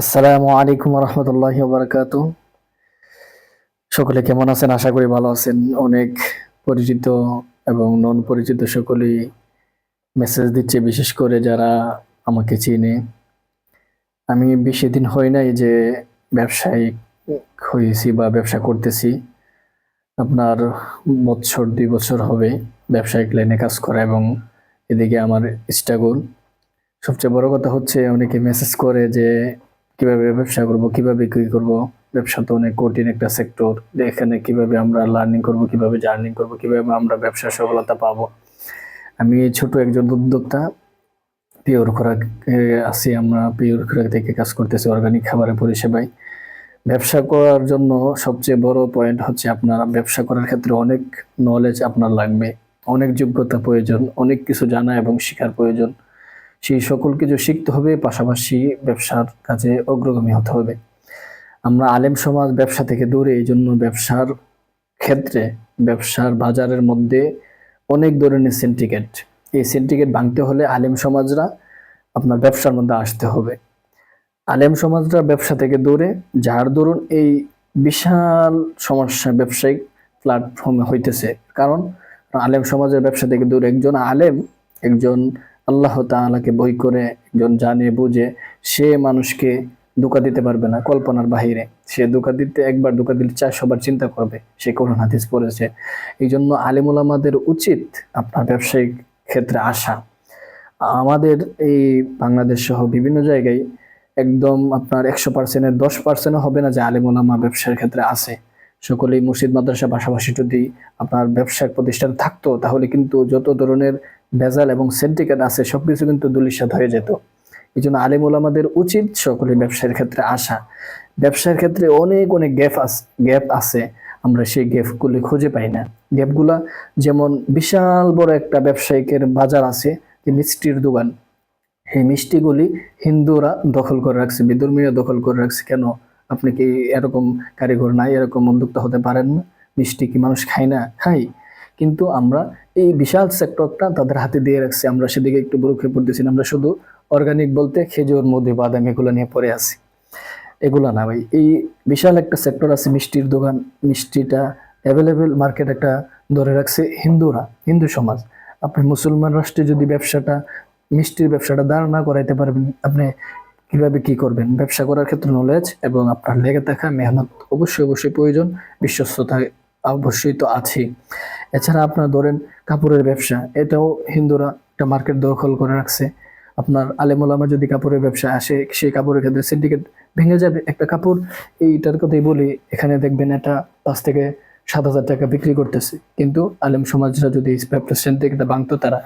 আসসালামু আলাইকুম রহমতুল্লাহ বারকাত সকলে কেমন আছেন? আশা করি ভালো আছেন। অনেক পরিচিত এবং নন পরিচিত সকলেই মেসেজ দিচ্ছে, বিশেষ করে যারা আমাকে চিনে। আমি বেশি দিন হয় নাই যে ব্যবসায়িক হয়েছি বা ব্যবসা করতেছি। আপনার বছর, দুই বছর হবে ব্যবসায়িক লাইনে কাজ করা এবং এদিকে আমার স্ট্রাগল সবচেয়ে বড় কথা হচ্ছে, অনেকে মেসেজ করে যে কীভাবে ব্যবসা করব, কীভাবে কি করব? ব্যবসা তো অনেক কঠিন একটা সেক্টর এখানে কীভাবে আমরা লার্নিং করব, কীভাবে জার্নিং করব, কীভাবে আমরা ব্যবসা সফলতা পাবো? আমি ছোট একজন উদ্যোক্তা পিওর খোরাক আছি আমরা পিওর খোরাক থেকে কাজ করতেছি অর্গানিক খাবারের পরিষেবায়। ব্যবসা করার জন্য সবচেয়ে বড় পয়েন্ট হচ্ছে আপনার ব্যবসা করার ক্ষেত্রে অনেক নলেজ আপনার লাগবে। অনেক যোগ্যতা প্রয়োজন, অনেক কিছু জানা এবং শেখার প্রয়োজন। সেই সকল কিছু শিখতে হবে, পাশাপাশি ব্যবসার কাজে অগ্রগামী হতে হবে। আমরা আলেম সমাজ ব্যবসা থেকে দূরে এই জন্য ব্যবসার ক্ষেত্রে, ব্যবসার বাজারের মধ্যে অনেক ধরনের সিন্ডিকেট এই সিন্ডিকেট ভাঙতে হলে আলেম সমাজরা আপনার ব্যবসার মধ্যে আসতে হবে। আলেম সমাজরা ব্যবসা থেকে দূরে, যার দরুন এই বিশাল সমস্যা ব্যবসায়িক প্ল্যাটফর্মে হইতেছে। কারণ আলেম সমাজের ব্যবসা থেকে দূরে একজন আলেম, একজন আল্লাহ তাআলাকে বই করে একজন জানে, বুঝে, সে মানুষকে ধোকা দিতে পারবে না কল্পনার বাহিরে। সে ধোকা দিতে, একবার ধোকা দিলে চারশোবার চিন্তা করবে। সে কোন হাদিস পড়েছে। এই জন্য আলিমুল আমাদের উচিত আপনার ব্যবসায়িক ক্ষেত্রে আসা। আমাদের এই বাংলাদেশ সহ বিভিন্ন জায়গায় একদম আপনার একশো পার্সেন্টের দশ পার্সেন্টও হবে না যে আলিমুলামা ব্যবসার ক্ষেত্রে আছে। সকলেই মসজিদ, মাদ্রাসা পাশাপাশি যদি আপনার ব্যবসায়িক প্রতিষ্ঠান থাকতো, তাহলে কিন্তু যত ধরনের ভেজাল এবং সেন্টিকেট আছে, সবকিছু কিন্তু দুলিশাত হয়ে যেত। এই জন্য আলিমুল আমাদের উচিত সকলে ব্যবসায়ের ক্ষেত্রে আসা। ব্যবসার ক্ষেত্রে অনেক অনেক গ্যাপ আছে গ্যাপ আছে। আমরা সেই গ্যাপগুলি খুঁজে পাই না। গ্যাপগুলা যেমন বিশাল বড় একটা ব্যবসায়িকের বাজার আছে, যে মিষ্টির দোকান। এই মিষ্টিগুলি হিন্দুরা দখল করে রাখছে, বিধর্মীরা দখল করে রাখছে। কেন? আপনি কি এরকম কারিগর নাই, এরকম উদ্যোক্তা হতে পারেন না? মিষ্টি কি মানুষ খায় না? খাই কিন্তু আমরা এই বিশাল সেক্টরটা তাদের হাতে দিয়ে রাখছি। আমরা সেদিকে একটু বরুক্ষে পড়তেছি। আমরা শুধু অর্গানিক বলতে খেজুর, মধু, বাদাম এগুলো নিয়ে পড়ে আছি। এগুলা না ভাই, এই বিশাল একটা সেক্টর আছে, মিষ্টির দোকান, মিষ্টিটা অ্যাভেলেবেল মার্কেট একটা ধরে রাখছে হিন্দুরা, হিন্দু সমাজ। আপনি মুসলমান রাষ্ট্রে যদি ব্যবসাটা, মিষ্টির ব্যবসাটা দাঁড় না করাইতে পারবেন, আপনি কীভাবে কি করবেন? ব্যবসা করার ক্ষেত্রে নলেজ এবং আপনার লেগে থাকা মেহনত অবশ্যই অবশ্যই প্রয়োজন বিশ্বস্ততা অবশ্যই তো আছেই। এছাড়া আপনার ধরেন কাপড়ের ব্যবসা, এটাও হিন্দুরা একটা মার্কেট দখল করে রাখছে। আপনার আলেমুলামা যদি কাপড়ের ব্যবসা আসে, সেই কাপড়ের ক্ষেত্রে সিন্ডিকেট ভেঙে যাবে। একটা কাপড়, এইটার কথাই বলি, এখানে দেখবেন এটা পাঁচ থেকে সাত হাজার টাকা বিক্রি করতেছে। কিন্তু আলেম সমাজরা যদি সিন্ডিকেটটা ভাঙতো, তারা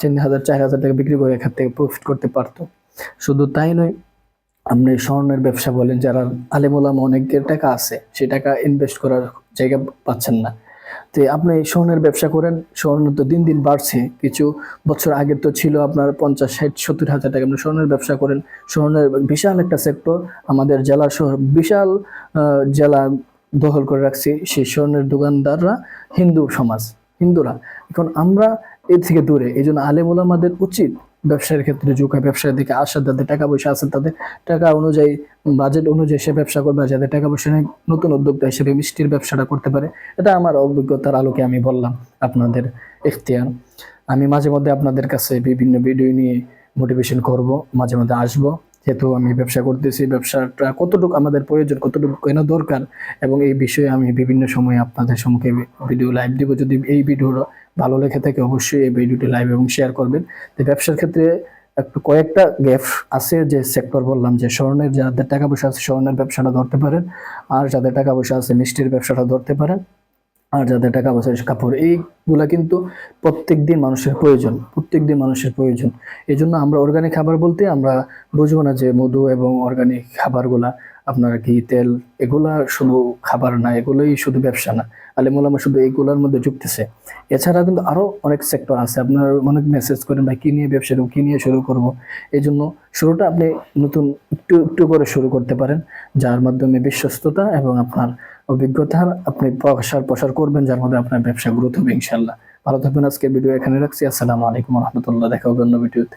তিন হাজার, চার হাজার টাকা বিক্রি করে এখান থেকে প্রফিট করতে পারতো। শুধু তাই নয়, আপনি স্বর্ণের ব্যবসা বলেন, যারা আলেমুলামা অনেকের টাকা আছে সেই টাকা ইনভেস্ট করার জায়গা পাচ্ছেন না। তো আপনি স্বর্ণের ব্যবসা করেন স্বর্ণ তো দিন দিন বাড়ছে। কিছু বছর আগে তো ছিল আপনার পঞ্চাশ, ষাট, সত্তর হাজার টাকা। আপনি স্বর্ণের ব্যবসা করেন স্বর্ণের বিশাল একটা সেক্টর আমাদের জেলা শহর, বিশাল জেলা দখল করে রাখছি সেই স্বর্ণের দোকানদাররা হিন্দু সমাজ, হিন্দুরা। এখন আমরা এর থেকে দূরে, এই জন্য আলেমুল আমাদের উচিত ব্যবসার ক্ষেত্রে ঝুঁকা ব্যবসার দিকে আসা তাদের টাকা পয়সা আছে তাদের টাকা অনুযায়ী বাজেট অনুযায়ী সে ব্যবসা করবে যাদের টাকা পয়সা নেই, নতুন উদ্যোক্তা হিসেবে মিষ্টির ব্যবসাটা করতে পারে। এটা আমার অভিজ্ঞতার আলোকে আমি বললাম আপনাদের এখতিয়ার। আমি মাঝে মধ্যে আপনাদের কাছে বিভিন্ন ভিডিও নিয়ে মোটিভেশন করব, মাঝে মধ্যে আসব। যেহেতু আমি ব্যবসা করতেছি, ব্যবসাটা কতটুকু আমাদের প্রয়োজন, কতটুকু কেন দরকার? এবং এই বিষয়ে আমি বিভিন্ন সময়ে আপনাদের সম্মুখে ভিডিও লাইভ দিব। যদি এই ভিডিওটা ভালো লেগে থাকে, অবশ্যই এই ভিডিওটি লাইভ এবং শেয়ার করবেন। তো ব্যবসার ক্ষেত্রে একটু কয়েকটা গ্যাপ আছে যে সেক্টর বললাম, যে স্বর্ণের যাদের টাকা পয়সা আছে, স্বর্ণের ব্যবসাটা ধরতে পারেন। আর যাদের টাকা পয়সা আছে, মিষ্টির ব্যবসাটা ধরতে পারেন। আর যাদের টাকা পয়সা কাপড়, এইগুলা কিন্তু প্রত্যেক দিন মানুষের প্রয়োজন প্রত্যেক দিন মানুষের প্রয়োজন। এই জন্য আমরা অর্গানিক খাবার বলতে আমরা বুঝব না যে মধু এবং অর্গানিক খাবারগুলা আপনার ঘি, তেল, এগুলা শুধু খাবার না, এগুলোই শুধু ব্যবসা না। আলিমুলামা শুধু এইগুলোর মধ্যে যুক্তেছে। এছাড়া কিন্তু আরও অনেক সেক্টর আছে। আপনার অনেক মেসেজ করেন, ভাই, কী নিয়ে ব্যবসা কী নিয়ে শুরু করব? এই জন্য শুরুটা আপনি নতুন একটু একটু করে শুরু করতে পারেন, যার মাধ্যমে বিশ্বস্ততা এবং আপনার অভিজ্ঞতার আপনি প্রসার প্রসার করবেন, যার মধ্যে আপনার ব্যবসা গ্রোথ হবে ইনশাল্লাহ ভালো থাকবেন, আজকের ভিডিও এখানে রাখছি। আসসালামু আলাইকুম রহমতুল্লাহ। দেখা হবে অন্য ভিডিওতে